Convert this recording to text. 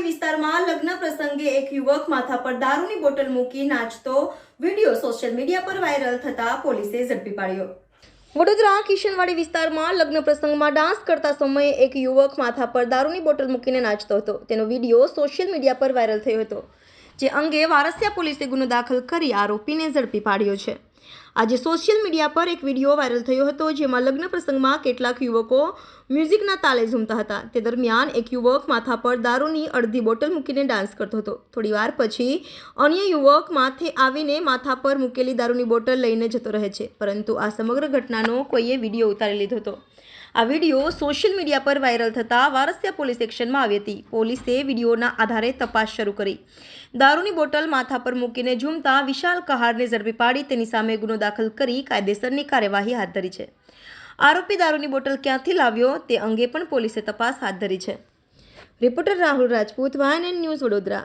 વિસ્તારમાં લગ્ન પ્રસંગે એક યુવક માથા પર દારૂની બોટલ મૂકી નાચતો વીડિયો સોશિયલ મીડિયા પર વાયરલ થતા પોલીસે ઝડપી પાડ્યો. વડોદરા કિશનવાડી વિસ્તારમાં લગ્ન પ્રસંગમાં ડાન્સ કરતા સમયે એક યુવક માથા પર દારૂની બોટલ મૂકીને નાચતો હતો. તેનો વીડિયો સોશિયલ મીડિયા પર વાયરલ થયો હતો, જે અંગે વારસિયા પોલીસે ગુનો દાખલ કરી આરોપીને ઝડપી પાડ્યો છે. આજે સોશિયલ મીડિયા પર એક વીડિયો વાયરલ થયો હતો, જેમાં લગ્ન પ્રસંગમાં કેટલાક યુવકો મ્યુઝિકના તાલે ઝૂમતા હતા. તે દરમિયાન એક યુવક માથા પર દારૂની અડધી બોટલ મૂકીને ડાન્સ કરતો હતો. થોડી વાર પછી અન્ય યુવક માથે આવીને માથા પર મૂકેલી દારૂની બોટલ લઈને જતો રહે છે, પરંતુ આ સમગ્ર ઘટનાનો કોઈએ વીડિયો ઉતારી લીધો હતો. આ વીડિયો સોશિયલ મીડિયા પર વાયરલ થતાં વારસિયા પોલીસ એક્શનમાં આવી હતી. પોલીસે વિડીયોના આધારે તપાસ શરૂ કરી. દારૂની બોટલ માથા પર મૂકીને ઝૂમતા વિશાલ કહારને ઝડપી પાડી તેની સામે ગુનો દાખલ કરી કાયદેસરની કાર્યવાહી હાથ ધરી છે. આરોપી દારૂની બોટલ ક્યાંથી લાવ્યો તે અંગે પણ પોલીસે તપાસ હાથ ધરી છે. Reporter Rahul Rajput, વાયન and news Vadodara.